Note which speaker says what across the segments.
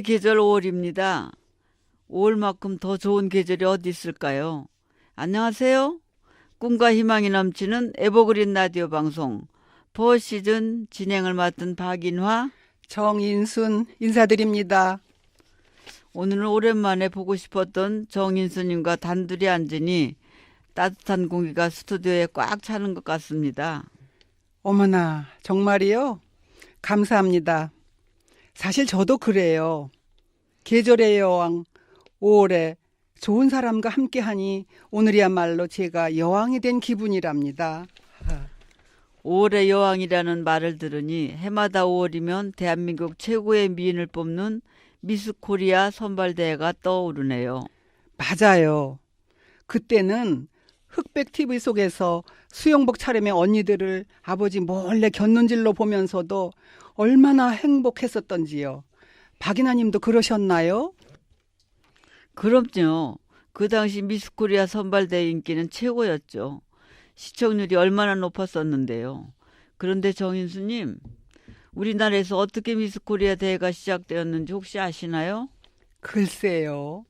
Speaker 1: 계절 5월입니다. 5월만큼 더 좋은 계절이 어디 있을까요? 안녕하세요. 꿈과 희망이 넘치는 에버그린 라디오 방송 포 시즌 진행을 맡은 박인화.
Speaker 2: 정인순 인사드립니다.
Speaker 1: 오늘은 오랜만에 보고 싶었던 정인수님과 단둘이 앉으니 따뜻한 공기가 스튜디오에 꽉 차는 것 같습니다.
Speaker 2: 어머나, 정말이요? 감사합니다. 사실 저도 그래요. 계절의 여왕 5월에 좋은 사람과 함께하니 오늘이야말로 제가 여왕이 된 기분이랍니다.
Speaker 1: 5월의 여왕이라는 말을 들으니 해마다 5월이면 대한민국 최고의 미인을 뽑는 미스 코리아 선발대회가 떠오르네요.
Speaker 2: 맞아요. 그때는 흑백 TV 속에서 수영복 차림의 언니들을 아버지 몰래 곁눈질로 보면서도 얼마나 행복했었던지요. 박인아 님도 그러셨나요?
Speaker 1: 그럼요. 그 당시 미스 코리아 선발대회 인기는 최고였죠. 시청률이 얼마나 높았었는데요. 그런데 정인수님, 우리나라에서 어떻게 미스 코리아 대회가 시작되었는지 혹시 아시나요?
Speaker 2: 글쎄요.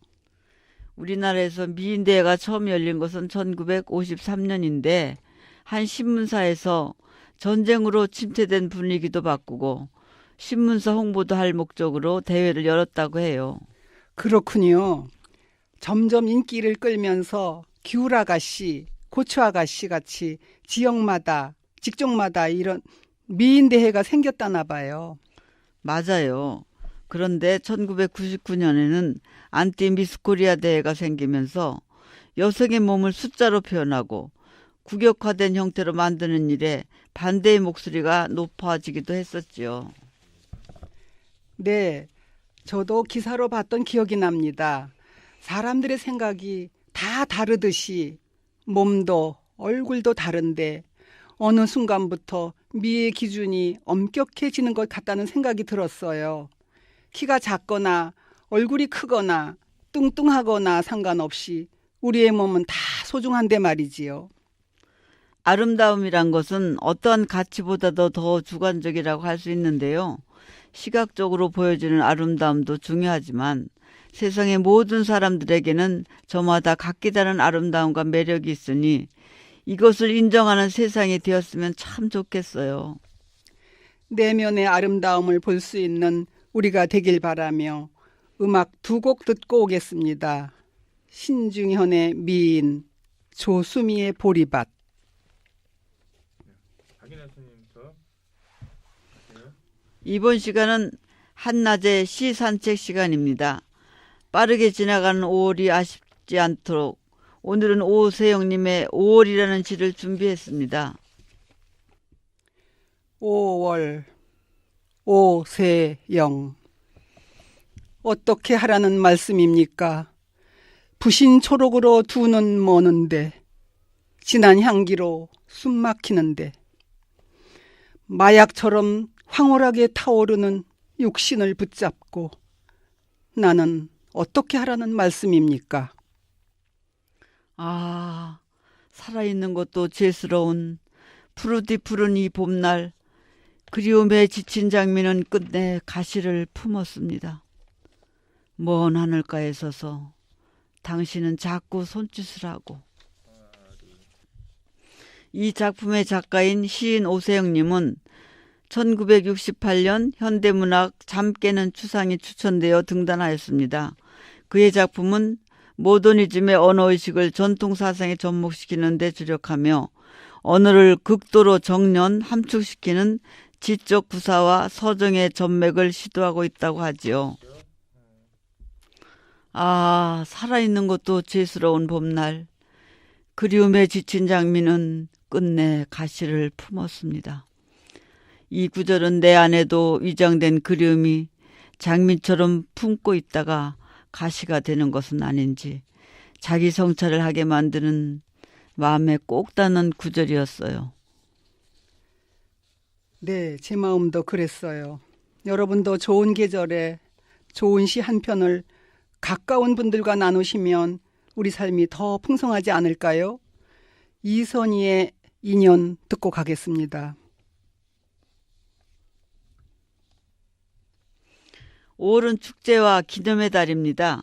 Speaker 1: 우리나라에서 미인 대회가 처음 열린 것은 1953년인데 한 신문사에서 전쟁으로 침체된 분위기도 바꾸고 신문사 홍보도 할 목적으로 대회를 열었다고 해요.
Speaker 2: 그렇군요. 점점 인기를 끌면서 기울 아가씨, 고추 아가씨 같이 지역마다, 직종마다 이런 미인 대회가 생겼다나 봐요.
Speaker 1: 맞아요. 그런데 1999년에는 안티 미스 코리아 대회가 생기면서 여성의 몸을 숫자로 표현하고 국역화된 형태로 만드는 일에 반대의 목소리가 높아지기도 했었지요.
Speaker 2: 네, 저도 기사로 봤던 기억이 납니다. 사람들의 생각이 다 다르듯이 몸도 얼굴도 다른데 어느 순간부터 미의 기준이 엄격해지는 것 같다는 생각이 들었어요. 키가 작거나 얼굴이 크거나 뚱뚱하거나 상관없이 우리의 몸은 다 소중한데 말이지요.
Speaker 1: 아름다움이란 것은 어떠한 가치보다도 더 주관적이라고 할 수 있는데요. 시각적으로 보여지는 아름다움도 중요하지만 세상의 모든 사람들에게는 저마다 각기 다른 아름다움과 매력이 있으니 이것을 인정하는 세상이 되었으면 참 좋겠어요.
Speaker 2: 내면의 아름다움을 볼 수 있는 우리가 되길 바라며 음악 두 곡 듣고 오겠습니다. 신중현의 미인, 조수미의 보리밭.
Speaker 3: 박인하 선생님부터 하세요.
Speaker 1: 이번 시간은 한낮의 시 산책 시간입니다. 빠르게 지나가는 5월이 아쉽지 않도록 오늘은 오세영님의 5월이라는 시를 준비했습니다.
Speaker 2: 5월 오세영 어떻게 하라는 말씀입니까? 부신 초록으로 두 눈 머는데 진한 향기로 숨 막히는데 마약처럼 황홀하게 타오르는 육신을 붙잡고 나는 어떻게 하라는 말씀입니까?
Speaker 1: 아, 살아있는 것도 죄스러운 푸르디 푸른 이 봄날 그리움에 지친 장미는 끝내 가시를 품었습니다. 먼 하늘가에 서서 당신은 자꾸 손짓을 하고 이 작품의 작가인 시인 오세영님은 1968년 현대문학 잠 깨는 추상이 추천되어 등단하였습니다. 그의 작품은 모더니즘의 언어의식을 전통사상에 접목시키는 데 주력하며 언어를 극도로 정련, 함축시키는 지적 구사와 서정의 전맥을 시도하고 있다고 하지요. 아, 살아있는 것도 죄스러운 봄날. 그리움에 지친 장미는 끝내 가시를 품었습니다. 이 구절은 내 안에도 위장된 그리움이 장미처럼 품고 있다가 가시가 되는 것은 아닌지 자기 성찰을 하게 만드는 마음에 꼭 닿는 구절이었어요.
Speaker 2: 네, 제 마음도 그랬어요. 여러분도 좋은 계절에 좋은 시 한 편을 가까운 분들과 나누시면 우리 삶이 더 풍성하지 않을까요? 이선희의 인연 듣고 가겠습니다.
Speaker 1: 5월은 축제와 기념의 달입니다.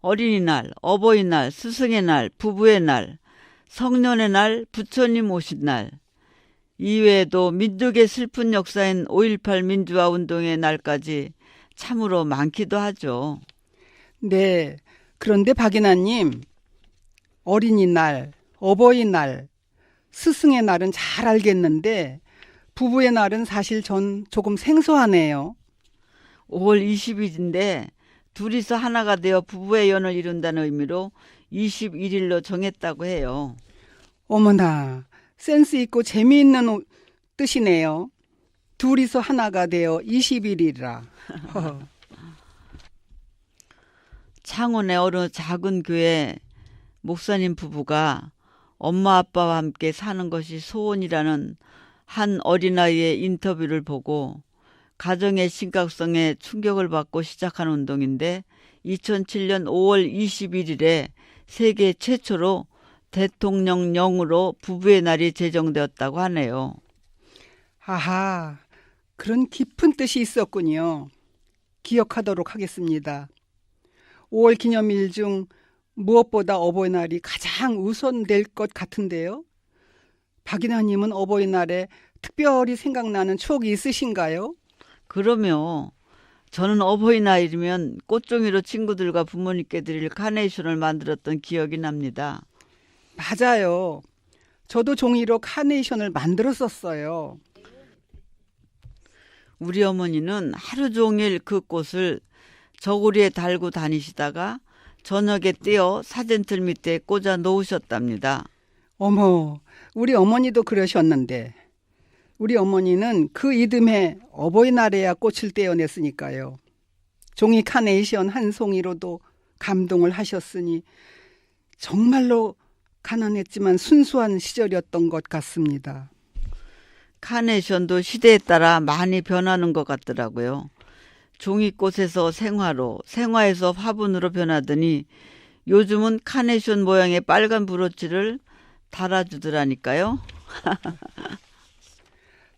Speaker 1: 어린이날, 어버이날, 스승의 날, 부부의 날, 성년의 날, 부처님 오신 날. 이외에도 민족의 슬픈 역사인 5.18 민주화 운동의 날까지 참으로 많기도 하죠.
Speaker 2: 네. 그런데 박인아님, 어린이날, 어버이날, 스승의 날은 잘 알겠는데, 부부의 날은 사실 전 조금 생소하네요.
Speaker 1: 5월 20일인데 둘이서 하나가 되어 부부의 연을 이룬다는 의미로 21일로 정했다고 해요.
Speaker 2: 어머나, 센스 있고 재미있는 오- 뜻이네요. 둘이서 하나가 되어 20일이라.
Speaker 1: 창원의 어느 작은 교회 목사님 부부가 엄마 아빠와 함께 사는 것이 소원이라는 한 어린아이의 인터뷰를 보고 가정의 심각성에 충격을 받고 시작한 운동인데 2007년 5월 21일에 세계 최초로 대통령령으로 부부의 날이 제정되었다고 하네요.
Speaker 2: 아하, 그런 깊은 뜻이 있었군요. 기억하도록 하겠습니다. 5월 기념일 중 무엇보다 어버이날이 가장 우선될 것 같은데요. 박인아님은 어버이날에 특별히 생각나는 추억이 있으신가요?
Speaker 1: 그러면 저는 어버이날이면 꽃종이로 친구들과 부모님께 드릴 카네이션을 만들었던 기억이 납니다.
Speaker 2: 맞아요. 저도 종이로 카네이션을 만들었었어요.
Speaker 1: 우리 어머니는 하루 종일 그 꽃을 저고리에 달고 다니시다가 저녁에 떼어 사진틀 밑에 꽂아 놓으셨답니다.
Speaker 2: 어머, 우리 어머니도 그러셨는데, 우리 어머니는 그 이듬해 어버이날에야 꽃을 떼어냈으니까요. 종이 카네이션 한 송이로도 감동을 하셨으니, 정말로 가난했지만 순수한 시절이었던 것 같습니다.
Speaker 1: 카네이션도 시대에 따라 많이 변하는 것 같더라고요. 종이꽃에서 생화로, 생화에서 화분으로 변하더니 요즘은 카네이션 모양의 빨간 브로치를 달아주더라니까요.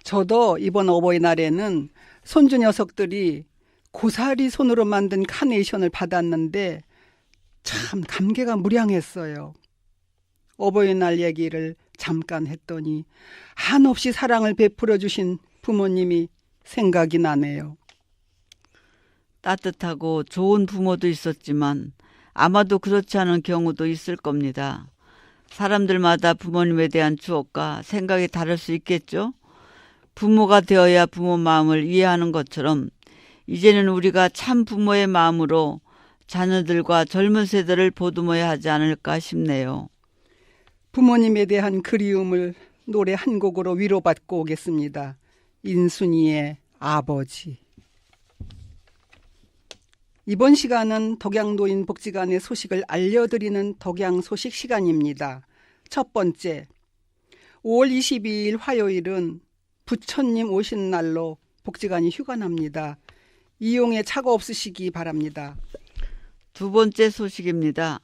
Speaker 2: 저도 이번 어버이날에는 손주 녀석들이 고사리 손으로 만든 카네이션을 받았는데 참 감개가 무량했어요. 어버이날 얘기를 잠깐 했더니 한없이 사랑을 베풀어 주신 부모님이 생각이 나네요.
Speaker 1: 따뜻하고 좋은 부모도 있었지만 아마도 그렇지 않은 경우도 있을 겁니다. 사람들마다 부모님에 대한 추억과 생각이 다를 수 있겠죠? 부모가 되어야 부모 마음을 이해하는 것처럼 이제는 우리가 참 부모의 마음으로 자녀들과 젊은 세대를 보듬어야 하지 않을까 싶네요.
Speaker 2: 부모님에 대한 그리움을 노래 한 곡으로 위로받고 오겠습니다. 인순이의 아버지. 이번 시간은 덕양노인 복지관의 소식을 알려드리는 덕양 소식 시간입니다. 첫 번째, 5월 22일 화요일은 부처님 오신 날로 복지관이 휴관합니다. 이용에 차가 없으시기 바랍니다.
Speaker 1: 두 번째 소식입니다.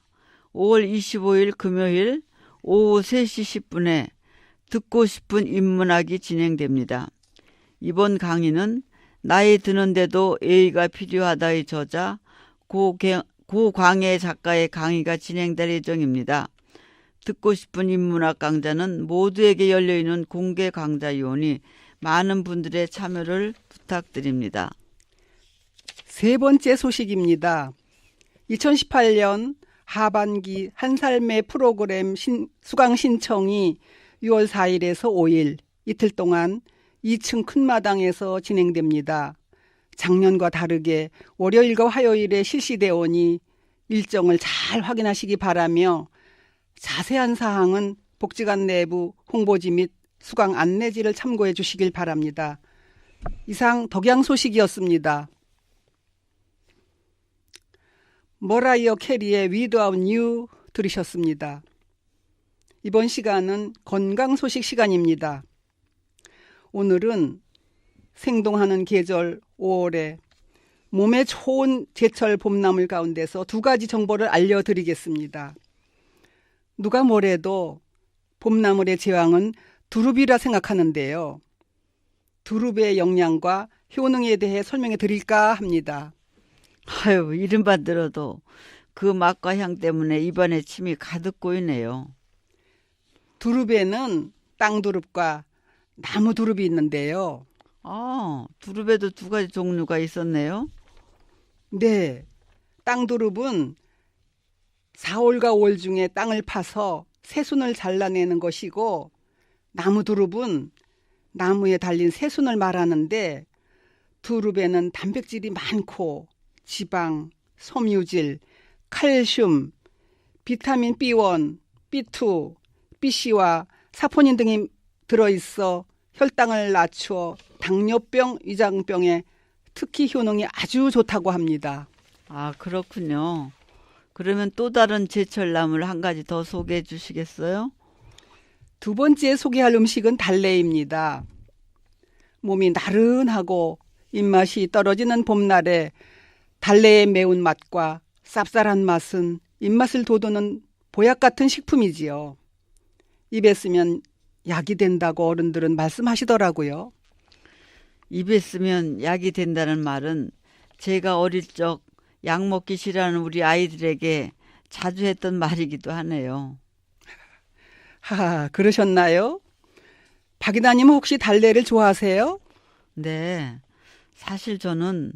Speaker 1: 5월 25일 금요일 오후 3시 10분에 듣고 싶은 인문학이 진행됩니다. 이번 강의는 나이 드는데도 예의가 필요하다의 저자 고광해 작가의 강의가 진행될 예정입니다. 듣고 싶은 인문학 강좌는 모두에게 열려있는 공개 강좌이오니 많은 분들의 참여를 부탁드립니다.
Speaker 2: 세 번째 소식입니다. 2018년 하반기 한 삶의 프로그램 신, 수강 신청이 6월 4일에서 5일 이틀 동안 2층 큰 마당에서 진행됩니다. 작년과 다르게 월요일과 화요일에 실시되오니 일정을 잘 확인하시기 바라며 자세한 사항은 복지관 내부 홍보지 및 수강 안내지를 참고해 주시길 바랍니다. 이상 덕양 소식이었습니다. 머라이어 캐리의 위드아웃 뉴 들으셨습니다. 이번 시간은 건강 소식 시간입니다. 오늘은 생동하는 계절 5월에 몸에 좋은 제철 봄나물 가운데서 두 가지 정보를 알려드리겠습니다. 누가 뭐래도 봄나물의 제왕은 두릅이라 생각하는데요. 두릅의 영양과 효능에 대해 설명해 드릴까 합니다.
Speaker 1: 아유, 이름만 들어도 그 맛과 향 때문에 입안에 침이 가득 고이네요.
Speaker 2: 두릅에는 땅두릅과 나무 두릅이 있는데요.
Speaker 1: 아, 두릅에도 두 가지 종류가 있었네요.
Speaker 2: 네. 땅두릅은 4월과 5월 중에 땅을 파서 새순을 잘라내는 것이고 나무 두릅은 나무에 달린 새순을 말하는데 두릅에는 단백질이 많고 지방, 섬유질, 칼슘, 비타민 B1, B2, BC와 사포닌 등이 들어있어 혈당을 낮추어 당뇨병, 위장병에 특히 효능이 아주 좋다고 합니다.
Speaker 1: 아, 그렇군요. 그러면 또 다른 제철 나물 한 가지 더 소개해 주시겠어요?
Speaker 2: 두 번째 소개할 음식은 달래입니다. 몸이 나른하고 입맛이 떨어지는 봄날에 달래의 매운 맛과 쌉쌀한 맛은 입맛을 돋우는 보약 같은 식품이지요. 입에 쓰면 약이 된다고 어른들은 말씀하시더라고요.
Speaker 1: 입에 쓰면 약이 된다는 말은 제가 어릴 적 약 먹기 싫어하는 우리 아이들에게 자주 했던 말이기도 하네요.
Speaker 2: 하, 그러셨나요? 박이다님 혹시 달래를 좋아하세요?
Speaker 1: 네. 사실 저는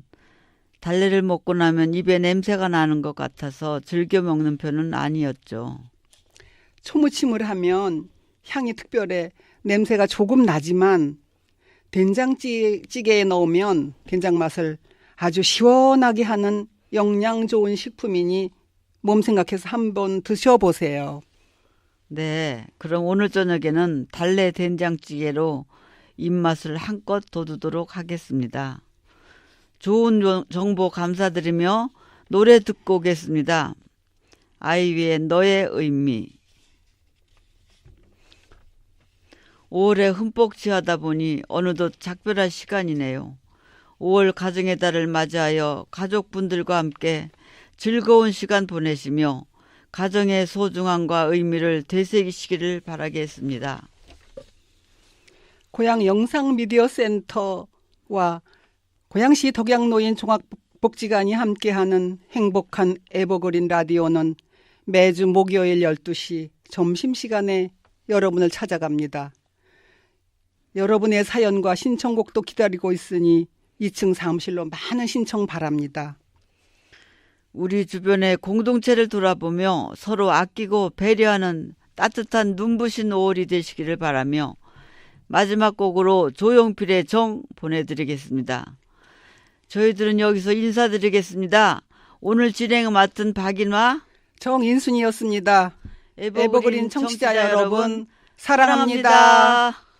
Speaker 1: 달래를 먹고 나면 입에 냄새가 나는 것 같아서 즐겨 먹는 편은 아니었죠.
Speaker 2: 초무침을 하면 향이 특별해 냄새가 조금 나지만 된장찌개에 넣으면 된장 맛을 아주 시원하게 하는 영양 좋은 식품이니 몸 생각해서 한번 드셔보세요.
Speaker 1: 네. 그럼 오늘 저녁에는 달래 된장찌개로 입맛을 한껏 돋우도록 하겠습니다. 좋은 정보 감사드리며 노래 듣고 오겠습니다. 아이위의 너의 의미. 5월에 흠뻑 지하다 보니 어느덧 작별할 시간이네요. 5월 가정의 달을 맞이하여 가족분들과 함께 즐거운 시간 보내시며 가정의 소중함과 의미를 되새기시기를 바라겠습니다.
Speaker 2: 고양 영상 미디어 센터와 고양시 덕양노인 종합복지관이 함께하는 행복한 에버그린 라디오는 매주 목요일 12시 점심시간에 여러분을 찾아갑니다. 여러분의 사연과 신청곡도 기다리고 있으니 2층 사무실로 많은 신청 바랍니다.
Speaker 1: 우리 주변의 공동체를 돌아보며 서로 아끼고 배려하는 따뜻한 눈부신 5월이 되시기를 바라며 마지막 곡으로 조용필의 정 보내드리겠습니다. 저희들은 여기서 인사드리겠습니다. 오늘 진행을 맡은 박인화
Speaker 2: 정인순이었습니다.
Speaker 1: 에버그린,
Speaker 2: 에버그린 청취자 여러분 사랑합니다.
Speaker 1: 사랑합니다.